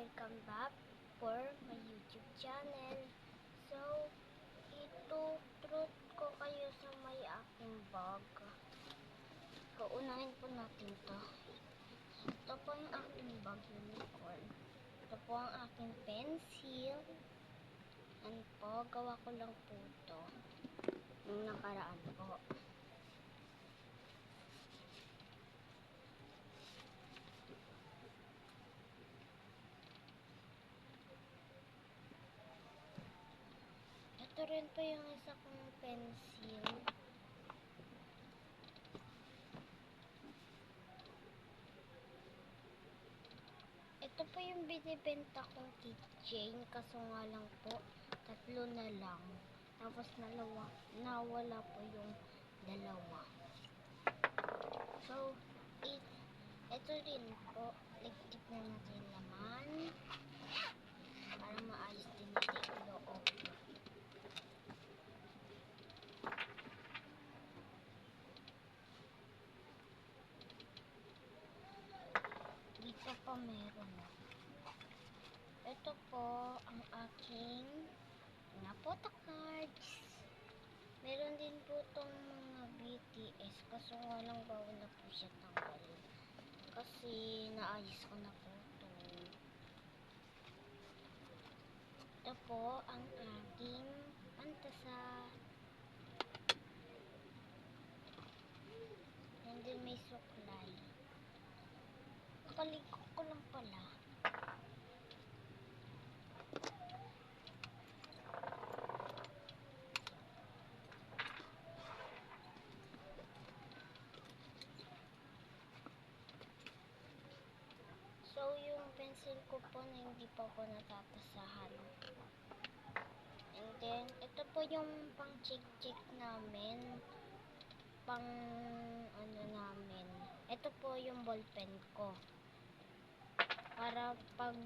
welcome back for my YouTube channel. So, ito-truth ko kayo sa may aking bag. Kaunahin po natin to. Ito po yung aking bag unicorn. Ito po ang aking pencil. Ano po, gawa ko lang po to. Nung nakaraan po. Ito rin po yung isa kong pencil. Ito po yung binibenta kong keychain. Kaso nga lang po, tatlo na lang. Tapos nalawa, nawala po yung dalawa. So, it, ito rin po. Ligtip na natin laman. Para maayos din natin yung loob. Dito po meron. Ito po ang aking mga photo cards. Meron din po itong mga BTS kaso nga lang bawal na po siya tanggalin. Kasi naayos ko na po ito. Ito po ang aking pantasa. And then may suklay. Kaliko ko lang pala. So, pencil ko po na hindi po natatasahan. And then, ito po yung pang check-check namin. Pang, ano namin. Ito po yung ballpen ko. Para pag,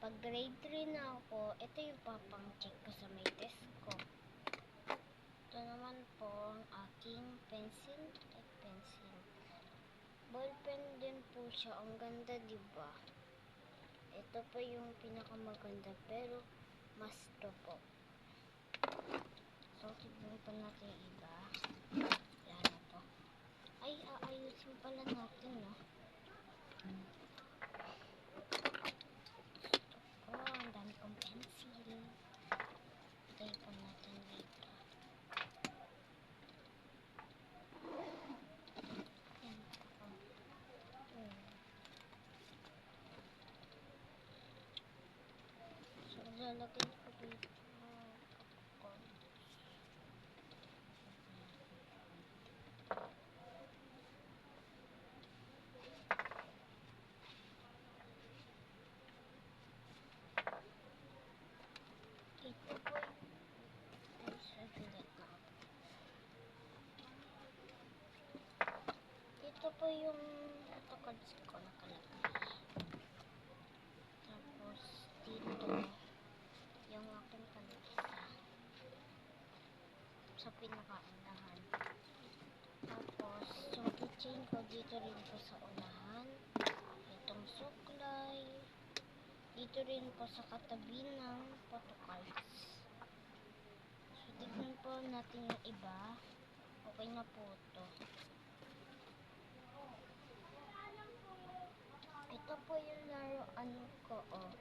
pag grade 3 na ako, ito yung papang check ko sa may desk ko. Ito naman po ang aking pencil at pencil. Ballpen din po siya. Ang ganda, di ba? Ito po yung pinakamaganda pero mas to po. So, tignan pa natin iba. Wala na po. Ay, aayusin pala natin, no? Ito po, ang dami kong pencil. Lagay po natin dito. Yan po. Hmm. So, lalagay ko dito. Kapag Ito po yung ay, sabigat na ako. Ito po yung photocards ko nakalagay. Tapos dito yung aking panisa sa pinakaunahan. Tapos yung keychain ko dito rin po sa unahan. Itong suklay. Dito rin po sa katabi ng photocards. So, tignan po natin yung iba. Okay na po to. Ito po yung laruan ko, oh.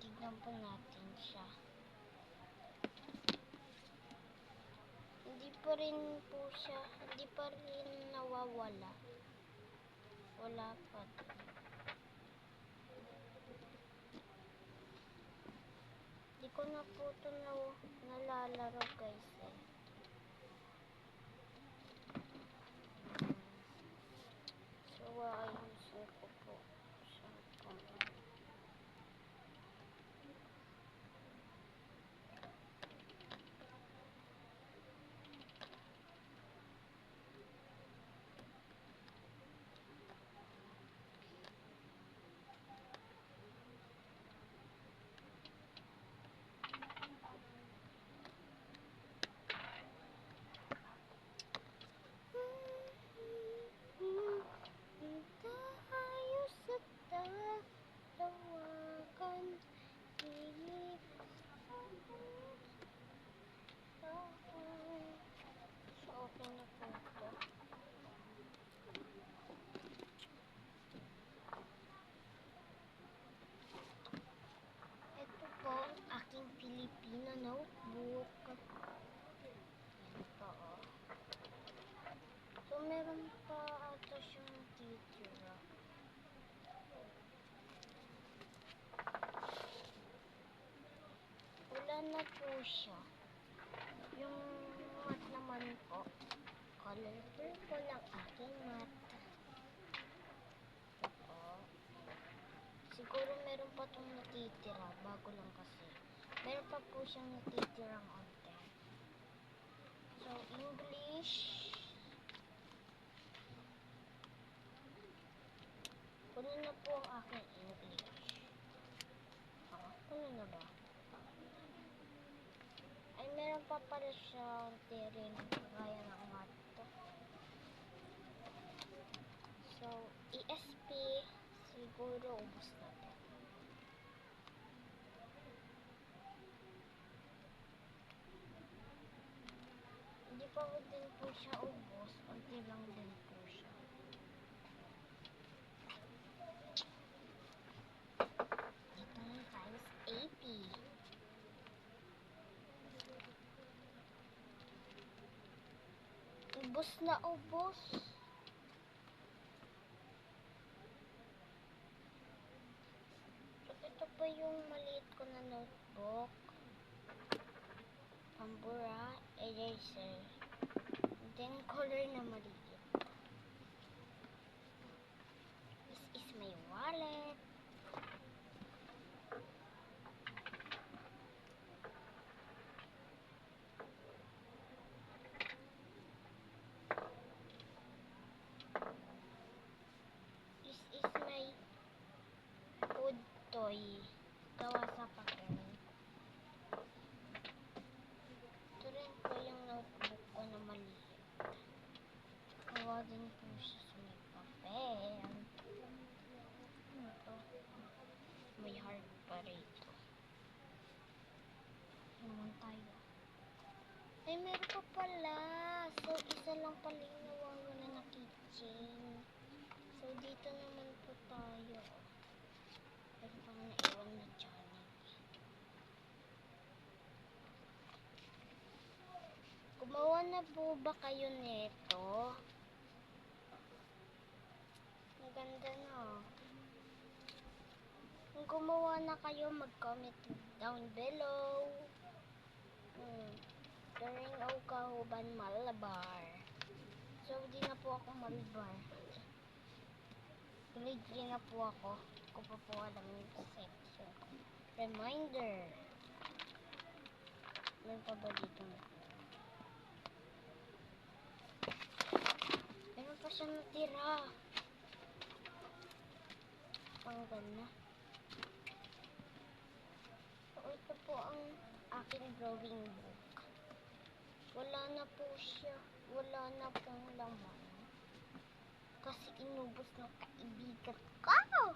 Tignan po natin siya. Hindi pa rin po siya, hindi pa rin nawawala. Wala pa. Hindi ko na po ito na, nalalaro guys eh. So, ayusin na po siya. Yung mat naman po, colorful po ng aking mat. Ito. Siguro meron pa itong natitira, bago lang kasi. Meron pa po siyang natitirang onte. So, English. Puno na po ang aking English. Ah, puno na ba? Ay, siya rin gaya ng mato. So, ESP, siguro ubos na to. Hindi pa din po siya ubos, unti lang din po siya. Dito na times 80. Ubos na ubos. So, ito pa yung maliit ko na notebook. Pambura, eraser. Then, color na maliit. This is my wallet. This is my food toy. Gawa sa papel. Ito rin po yung notebook ko na maliit. Gawa din po siya sa may papel. Ano? May heart pa rito. Naman tayo. Ay, meron pa pala. So, isa lang pala yung nawawala na keychain. So, dito naman po tayo. Na channel. Gumawa na po ba kayo nito? Ang ganda na. Kung gumawa na kayo, mag-comment down below. Hmm. During o kahuban malabar. So, di na po ako malabar. Grade 3 na po ako. Ko pa po alam yung section. Reminder. Meron pa ba dito? Meron pa siyang natira. Panggal na. So, ito po ang aking drawing book. Wala na po siya. Wala na pong laman. Kasi inubos ng kaibigan ko.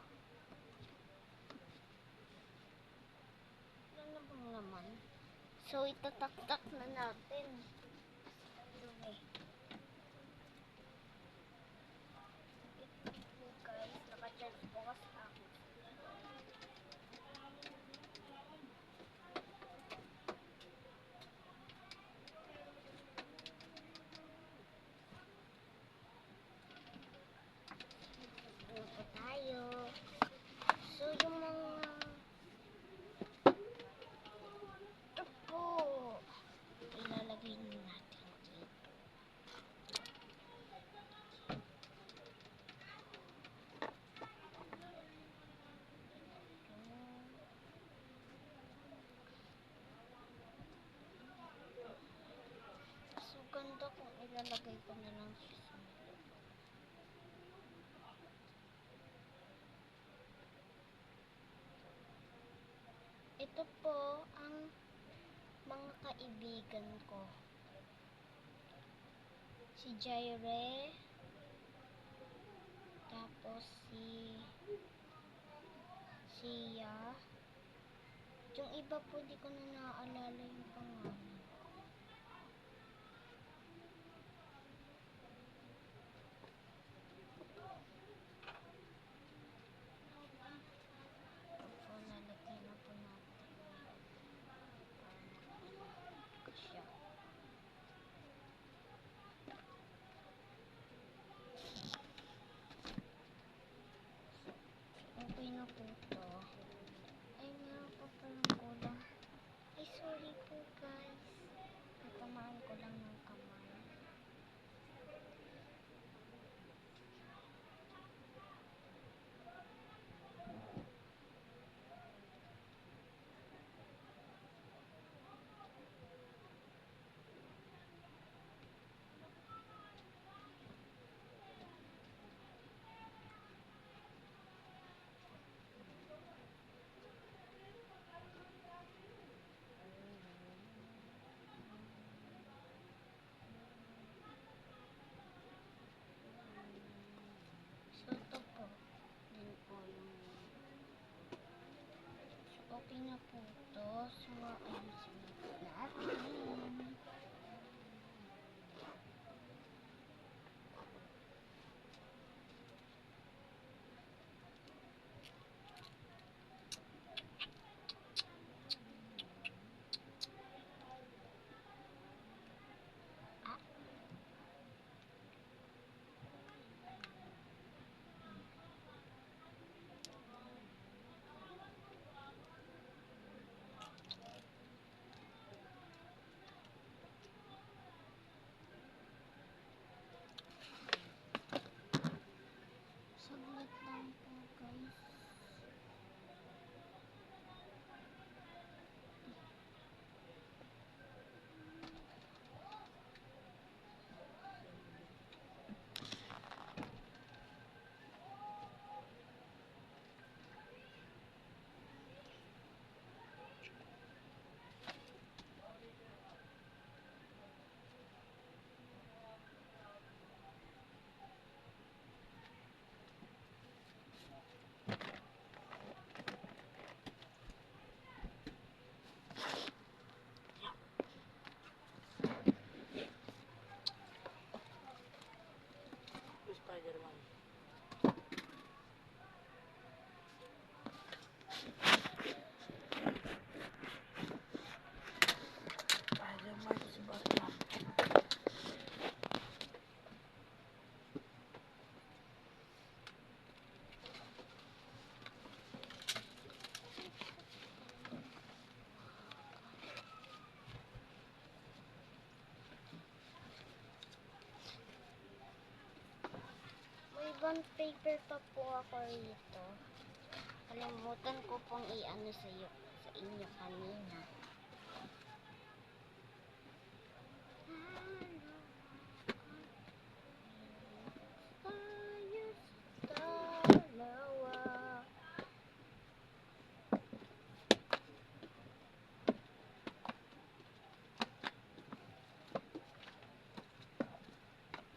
Wala na bang laman? So, itataktak na natin. Okay. Ito po guys, nakacharge po kasi ako. Ano po tayo? So, yung mga... Ito po. Ilalagay na natin dito. So, ilalagay ko na lang siya sa Ito po ang mga kaibigan ko. Si Jaire, tapos si Sia. Yung iba po di ko na naaalala yung pangalan. Okay na po to. Ay, meron pa palang kulang. Ay, so sorry po guys. Natamaan ko lang ng kamay. So, ito po. Yan po yung... So, okay May bond paper pa po ako rito. Kalimutan ko pong i-ano sa, iyo, sa inyo kanina.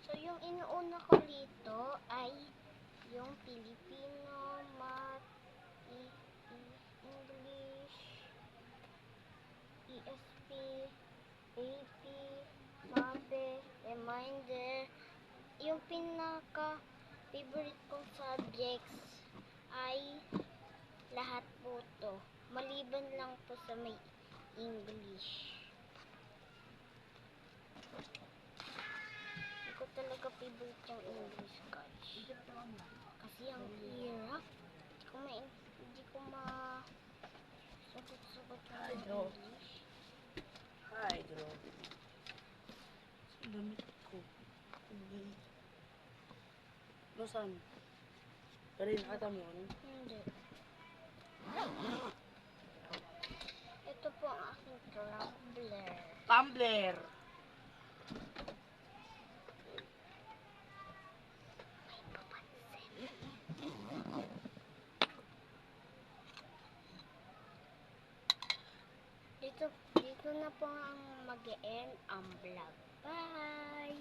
So, yung inuuna ko Filipino, Math, E- E- English, ESP, AP, MABE, Reminder. Yung pinaka favorite kong subjects ay lahat po to. Maliban lang po sa may English. Hindi ko talaga favorite yung English, guys. Kasi ang hirap. Hindi ko ma... Hindi ko ma... Sugot-sugot Ay, yung Dro. English. Hi, Dro. Sa damit ko. Hindi. Nasaan? Pero yung ata mo, ano? Hindi. Ito po ang aking tumbler. Tumblr! Ito na po ang mag-end ang vlog. Bye!